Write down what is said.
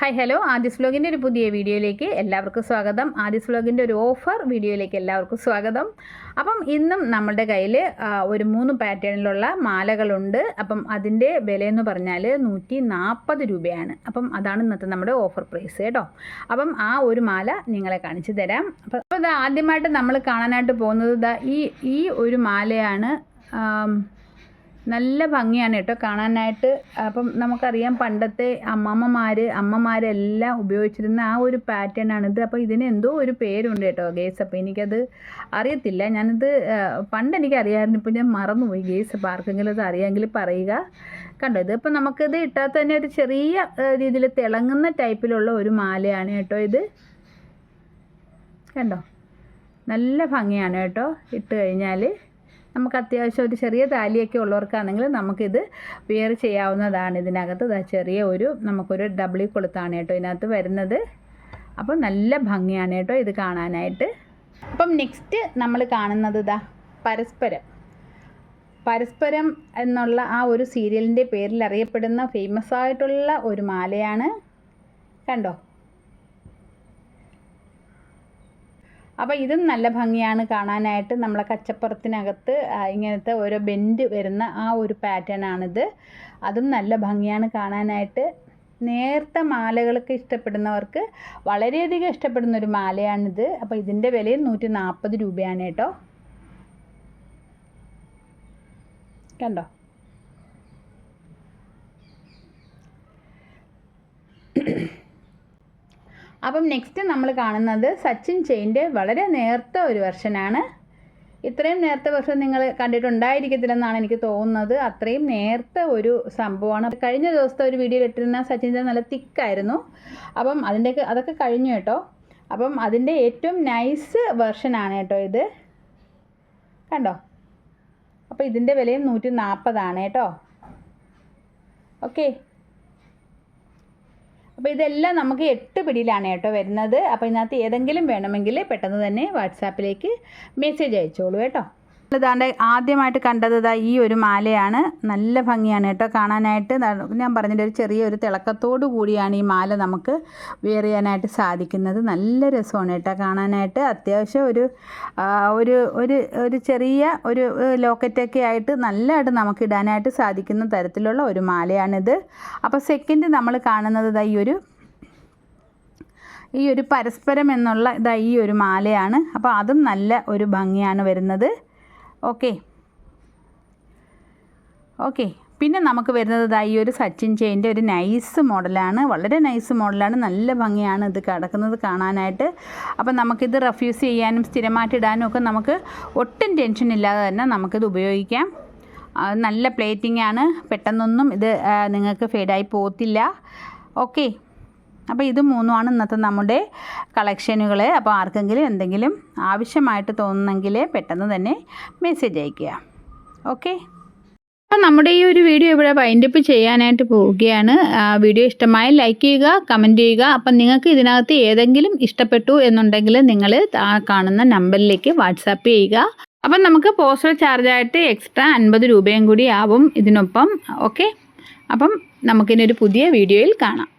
Hi hello. ആദിസ് വ്ലോഗിന്റെ ഒരു പുതിയ വീഡിയോയിലേക്ക് എല്ലാവർക്കും സ്വാഗതം. ആദിസ് വ്ലോഗിന്റെ ഒരു ഓഫർ വീഡിയോയിലേക്ക് എല്ലാവർക്കും സ്വാഗതം. അപ്പം ഇന്നും നമ്മുടെ കയ്യിൽ ഒരു മൂന്ന് പാറ്റേണിലുള്ള മാലകളുണ്ട്. അപ്പം അതിന്റെ വിലയെന്ന് പറഞ്ഞാൽ നൂറ്റി നാൽപ്പത് രൂപയാണ്. അപ്പം അതാണ് ഇന്നത്തെ നമ്മുടെ ഓഫർ പ്രൈസ് കേട്ടോ. അപ്പം ആ ഒരു മാല നിങ്ങളെ കാണിച്ചു തരാം. അപ്പം ഇത് ആദ്യമായിട്ട് നമ്മൾ കാണാനായിട്ട് പോകുന്നത് ഈ ഈ ഒരു മാലയാണ്. നല്ല ഭംഗിയാണ് കേട്ടോ കാണാനായിട്ട്. അപ്പം നമുക്കറിയാം പണ്ടത്തെ അമ്മമ്മമാർ അമ്മമാരെല്ലാം ഉപയോഗിച്ചിരുന്ന ആ ഒരു പാറ്റേൺ ആണിത്. അപ്പോൾ ഇതിന് എന്തോ ഒരു പേരുണ്ട് കേട്ടോ ഗേസ് അപ്പോൾ എനിക്കത് അറിയത്തില്ല. ഞാനിത് പണ്ട് എനിക്ക് അറിയാമായിരുന്നു ഇപ്പോൾ ഞാൻ മറന്നുപോയി ഗേസ് അപ്പോൾ ആർക്കെങ്കിലും അത് അറിയാമെങ്കിൽ പറയുക. കണ്ടോ ഇത് ഇപ്പം നമുക്കിത് ഇട്ടാൽ തന്നെ ഒരു ചെറിയ രീതിയിൽ തിളങ്ങുന്ന ടൈപ്പിലുള്ള ഒരു മാലയാണ് കേട്ടോ ഇത്. കണ്ടോ? നല്ല ഭംഗിയാണ് കേട്ടോ ഇട്ട് കഴിഞ്ഞാൽ നമുക്ക് അത്യാവശ്യം ഒരു ചെറിയ താലിയൊക്കെ ഉള്ളവർക്കാണെങ്കിൽ നമുക്കിത് വെയർ ചെയ്യാവുന്നതാണ്. ഇതിനകത്ത് ചെറിയ ഒരു നമുക്കൊരു ഡബിൾ കൊളുത്താണ് കേട്ടോ ഇതിനകത്ത് വരുന്നത്. അപ്പോൾ നല്ല ഭംഗിയാണ് കേട്ടോ ഇത് കാണാനായിട്ട്. അപ്പം നെക്സ്റ്റ് നമ്മൾ കാണുന്നത് ഇതാ പരസ്പരം. പരസ്പരം എന്നുള്ള ആ ഒരു സീരിയലിന്റെ പേരിൽ അറിയപ്പെടുന്ന ഫേമസ് ആയിട്ടുള്ള ഒരു മാലയാണ്. കണ്ടോ? അപ്പോൾ ഇതും നല്ല ഭംഗിയാണ് കാണാനായിട്ട് നമ്മളെ കച്ചപ്പുറത്തിനകത്ത് ഇങ്ങനത്തെ ഓരോ ബെൻഡ് വരുന്ന ആ ഒരു പാറ്റേൺ ആണിത്. അതും നല്ല ഭംഗിയാണ് കാണാനായിട്ട്. നേർത്ത മാലകൾക്ക് ഇഷ്ടപ്പെടുന്നവർക്ക് വളരെയധികം ഇഷ്ടപ്പെടുന്ന ഒരു മാലയാണിത്. അപ്പോൾ ഇതിന്റെ വിലയും നൂറ്റി നാൽപ്പത് രൂപയാണ് കേട്ടോ. കണ്ടോ? അപ്പം നെക്സ്റ്റ് നമ്മൾ കാണുന്നത് സച്ചിൻ ചെയിന്റെ വളരെ നേർത്ത ഒരു വെർഷനാണ് ഇത്രയും നേർത്ത വെർഷൻ നിങ്ങൾ കണ്ടിട്ടുണ്ടായിരിക്കത്തില്ലെന്നാണ് എനിക്ക് തോന്നുന്നത്. അത്രയും നേർത്ത ഒരു സംഭവമാണ്. കഴിഞ്ഞ ദിവസത്തെ ഒരു വീഡിയോ ഇട്ടിരുന്ന സച്ചിൻ ചെയിൻ നല്ല തിക്കായിരുന്നു. അപ്പം അതിന്റെയൊക്കെ അതൊക്കെ കഴിഞ്ഞു കേട്ടോ. അപ്പം അതിന്റെ ഏറ്റവും നൈസ് വെർഷനാണ് കേട്ടോ ഇത്. കണ്ടോ? അപ്പോൾ ഇതിന്റെ വിലയും നൂറ്റി നാൽപ്പതാണ് കേട്ടോ. ഓക്കെ അപ്പോൾ ഇതെല്ലാം നമുക്ക് എട്ട് പിടിയിലാണ് കേട്ടോ വരുന്നത്. അപ്പോൾ ഇതിനകത്ത് ഏതെങ്കിലും വേണമെങ്കിൽ പെട്ടെന്ന് തന്നെ വാട്സാപ്പിലേക്ക് മെസ്സേജ് അയച്ചോളൂ കേട്ടോ. ഇതാണ്ട് ആദ്യമായിട്ട് കണ്ടത് ഇതാ ഈ ഒരു മാലയാണ്. നല്ല ഭംഗിയാണ് കേട്ടോ കാണാനായിട്ട്. ഞാൻ പറഞ്ഞിട്ട് ഒരു ചെറിയൊരു തിളക്കത്തോടു കൂടിയാണ് ഈ മാല നമുക്ക് വെയർ സാധിക്കുന്നത്. നല്ല രസമാണ് കേട്ടോ കാണാനായിട്ട്. അത്യാവശ്യം ഒരു ഒരു ഒരു ഒരു ചെറിയ ഒരു ലോക്കറ്റൊക്കെ ആയിട്ട് നല്ലതായിട്ട് നമുക്ക് ഇടാനായിട്ട് സാധിക്കുന്ന തരത്തിലുള്ള ഒരു മാലയാണിത്. അപ്പോൾ സെക്കൻഡ് നമ്മൾ കാണുന്നത് ഇതാ ഈ ഒരു ഈ ഒരു പരസ്പരം എന്നുള്ള ഇതാ ഈ ഒരു മാലയാണ്. അപ്പോൾ അതും നല്ല ഒരു ഭംഗിയാണ് വരുന്നത്. ഓക്കെ. ഓക്കെ. പിന്നെ നമുക്ക് വരുന്നത് ഇതാ ഈ ഒരു സച്ചിൻ ചെയിന്റെ ഒരു നൈസ് മോഡലാണ്. വളരെ നൈസ് മോഡലാണ്. നല്ല ഭംഗിയാണ് ഇത് കിടക്കുന്നത് കാണാനായിട്ട്. അപ്പം നമുക്കിത് റെഫ്യൂസ് ചെയ്യാനും സ്ഥിരമായിട്ട് ഇടാനും ഒക്കെ നമുക്ക് ഒട്ടും ടെൻഷൻ ഇല്ലാതെ തന്നെ നമുക്കിത് ഉപയോഗിക്കാം. നല്ല പ്ലേറ്റിംഗ് ആണ്. പെട്ടെന്നൊന്നും ഇത് നിങ്ങൾക്ക് ഫെയ്ഡായി പോകത്തില്ല ഓക്കെ. അപ്പോൾ ഇത് മൂന്നുമാണ് ഇന്നത്തെ നമ്മുടെ കളക്ഷനുകൾ. അപ്പോൾ ആർക്കെങ്കിലും എന്തെങ്കിലും ആവശ്യമായിട്ട് തോന്നുന്നെങ്കിൽ പെട്ടെന്ന് തന്നെ മെസ്സേജ് അയയ്ക്കുക. ഓക്കെ അപ്പോൾ നമ്മുടെ ഈ ഒരു വീഡിയോ ഇവിടെ വൈൻഡപ്പ് ചെയ്യാനായിട്ട് പോവുകയാണ്. വീഡിയോ ഇഷ്ടമായി ലൈക്ക് ചെയ്യുക കമന്റ് ചെയ്യുക. അപ്പം നിങ്ങൾക്ക് ഇതിനകത്ത് ഏതെങ്കിലും ഇഷ്ടപ്പെട്ടു എന്നുണ്ടെങ്കിൽ നിങ്ങൾ ആ കാണുന്ന നമ്പറിലേക്ക് വാട്സാപ്പ് ചെയ്യുക. അപ്പം നമുക്ക് പോസ്റ്റൽ ചാർജായിട്ട് എക്സ്ട്രാ അൻപത് രൂപയും കൂടി ആവും ഇതിനൊപ്പം. ഓക്കെ അപ്പം നമുക്കിനൊരു പുതിയ വീഡിയോയിൽ കാണാം.